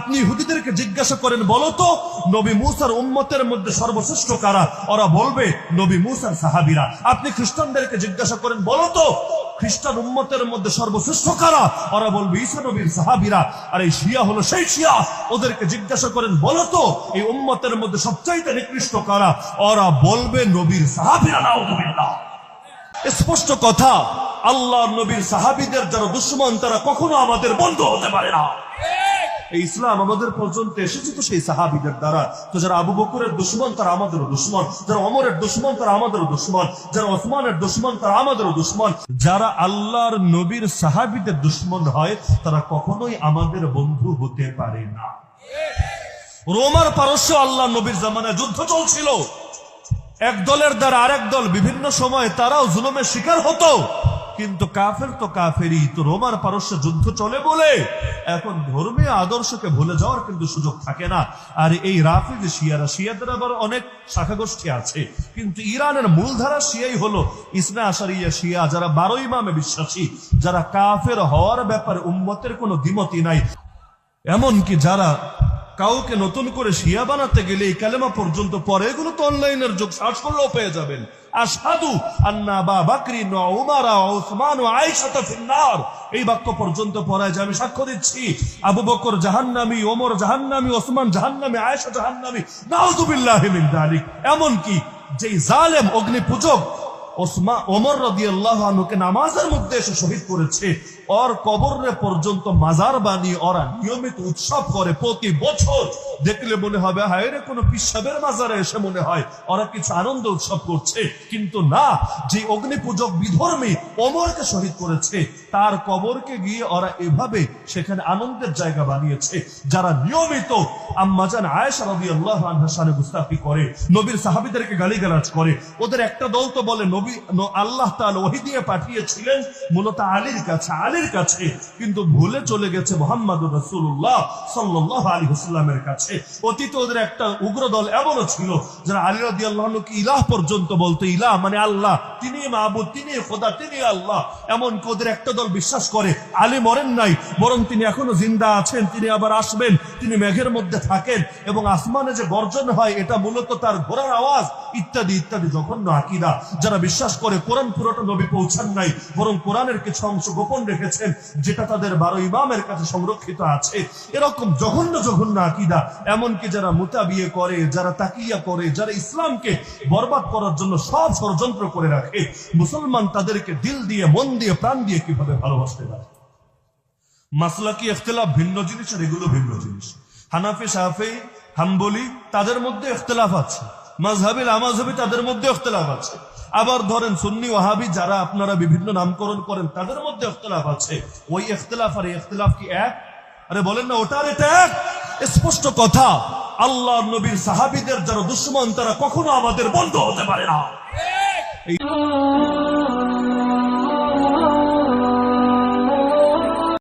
আপনি ইহুদিদেরকে জিজ্ঞাসা করেন, বলো তো, নবী মুসার উম্মতের মধ্যে সর্বশ্রেষ্ঠ কারা? ওরা বলবে, নবী মুসার সাহাবিরা। আপনি খ্রিস্টানদেরকে জিজ্ঞাসা করেন, বলো তো, খ্রিস্টান উম্মতের মধ্যে সর্বশ্রেষ্ঠ কারা? ওরা বলবে, ঈসা নবীর সাহাবিরা। আর এই শিয়া হলো সেই শিয়া, ওদেরকে জিজ্ঞাসা করেন, বলো তো, এই উম্মতের মধ্যে সবচাইতে নিকৃষ্ট কারা? ওরা বলবে, নবীর সাহাবিরা নাউযুবিল্লাহ স্পষ্ট কথা আল্লাহ নবীর সাহাবিদের যারা দুশ্মন, তারা কখনো আমাদের বন্ধু হতে পারে না। এই ইসলাম আমাদের পর্যন্ত এসেছে তো সেই সাহাবিদের দ্বারা। তো যারা আবু বকরের দুশ্মন, তারা আমাদেরও দুশ্মন। যারা অমরের দুশ্মন, তারা আমাদেরও দুশ্মন। যারা ওসমানের দুশ্মন, তারা আমাদেরও দুশ্মন। যারা আল্লাহর নবীর সাহাবিদের দুশ্মন হয়, তারা কখনোই আমাদের বন্ধু হতে পারে না। রোমার পারস্য আল্লাহ নবীর জামানায় যুদ্ধ চলছিল। এক দলের দ্বারা আরেক দল বিভিন্ন সময় তারাও জুলুমের শিকার হতো। কিন্তু কাফের তো কাফেরই। তো রোমার পারস্য যুদ্ধ চলে বলে এখন ধর্মীয় আদর্শকে ভুলে যাওয়ার কিন্তু সুযোগ থাকে না। আর এই রাফিদ, শিয়ারা, শিয়াদের আবার অনেক শাখা গোষ্ঠী আছে। কিন্তু ইরানের মূলধারা শিয়াই হলো ইসনা আশারিয়া শিয়া, যারা বারো ইমামে বিশ্বাসী, যারা কাফের হওয়ার ব্যাপারে উম্মতের কোনো দ্বিমতি নাই। এমনকি যারা কাউকে নতুন করে শিয়া বানাতে গেলে এই কালেমা পর্যন্ত পরে এগুলো তো অনলাইনের যুগ, সার্চ করলেও পেয়ে যাবেন। এই বাক্য পর্যন্ত যে আমি সাক্ষ্য দিচ্ছি, আবু বকর জাহান্নামী, ওমর জাহান্নামী, ওসমান জাহান্নামী জাহান্নামী যেই জালেম অগ্নি পূজক ওসমা ওমর রাদিয়াল্লাহু আনহুকে নামাজের মধ্যে এসে শহীদ করেছে। ওর কবরে পর্যন্ত মাজার বানিয়ে ওরা নিয়মিত উৎসব করে প্রতি বছর। দেখলে মনে হবে, হায় রে, কোনো পিসাবের মাজারে এসে মনে হয় ওরা কিছু আনন্দ উৎসব করছে। কিন্তু না, যে বিধর্মী শহীদ করেছে, তার কবরকে গিয়ে ওরা এভাবে সেখানে আনন্দের জায়গা বানিয়েছে, যারা নিয়মিত আম্মাজান আয়েশা রাদিয়াল্লাহু আনহার শানে গুস্তাফি করে, নবীর সাহাবীদেরকে গালিগালাজ করে। ওদের একটা দল তো বলে আল্লাহ তাআলা ওহী দিয়ে পাঠিয়েছিলেন মূলত আলীর কাছে আলীর কাছে। কিন্তু ভুলে চলে গেছে মোহাম্মদুর রাসূলুল্লাহ সাল্লাল্লাহু আলাইহি ওয়াসাল্লামের কাছে। ওদের একটা উগ্র দল এমনও ছিল, যারা আলী রাদিয়াল্লাহু আনহুকে ইলাহ পর্যন্ত বলতো, ইলাহ মানে আল্লাহ তিনি মাহবুদ তিনি খোদা তিনি আল্লাহ। এমনকি ওদের একটা দল বিশ্বাস করে, আলী মরেন নাই, বরং তিনি এখনও জিন্দা আছেন, তিনি আবার আসবেন, তিনি মেঘের মধ্যে থাকেন, এবং আসমানে যে গর্জন হয়, এটা মূলত তার ঘোড়ার আওয়াজ, ইত্যাদি ইত্যাদি, জঘন্য আকিদা। যারা বিশ্বাস করে কোরআন পুরোটা নবী পৌঁছান নাই, বরং কোরআনের কিছু অংশ গোপন রেখেছেন, যেটা তাদের বারো ইমামের কাছে সংরক্ষিত আছে। এরকম জঘন্য জঘন্য আকিদা, এমনকি যারা মুতাবিয়ে করে, যারা তাকিয়া করে, যারা ইসলামকে বরবাদ করার জন্য সব ষড়যন্ত্র করে রাখে, মুসলমান তাদেরকে দিল দিয়ে, মন দিয়ে, প্রাণ দিয়ে কীভাবে ভালোবাসতে পারে? মাসলাকি, ইখতলাফ ভিন্ন জিনিস আর এগুলো ভিন্ন জিনিস। হানাফি সাহাফি হাম্বলি, তাদের মধ্যে ইখতলাফ আছে। মাঝহাবিল আমাজহাবি তাদের মধ্যে অখতলাফ আছে। আবার ধরেন সুন্নি, ওয়াহাবি যারা আপনারা বিভিন্ন নামকরণ করেন, তাদের মধ্যে অখতলাফ আছে। ওই এখতলাফ আর এখতলাফ কি এক? আরে বলেন না, ওটার এটা এক? স্পষ্ট কথা, আল্লাহ নবীর সাহাবিদের যারা দুশ্মন, তারা কখনো আমাদের বন্ধ হতে পারে না।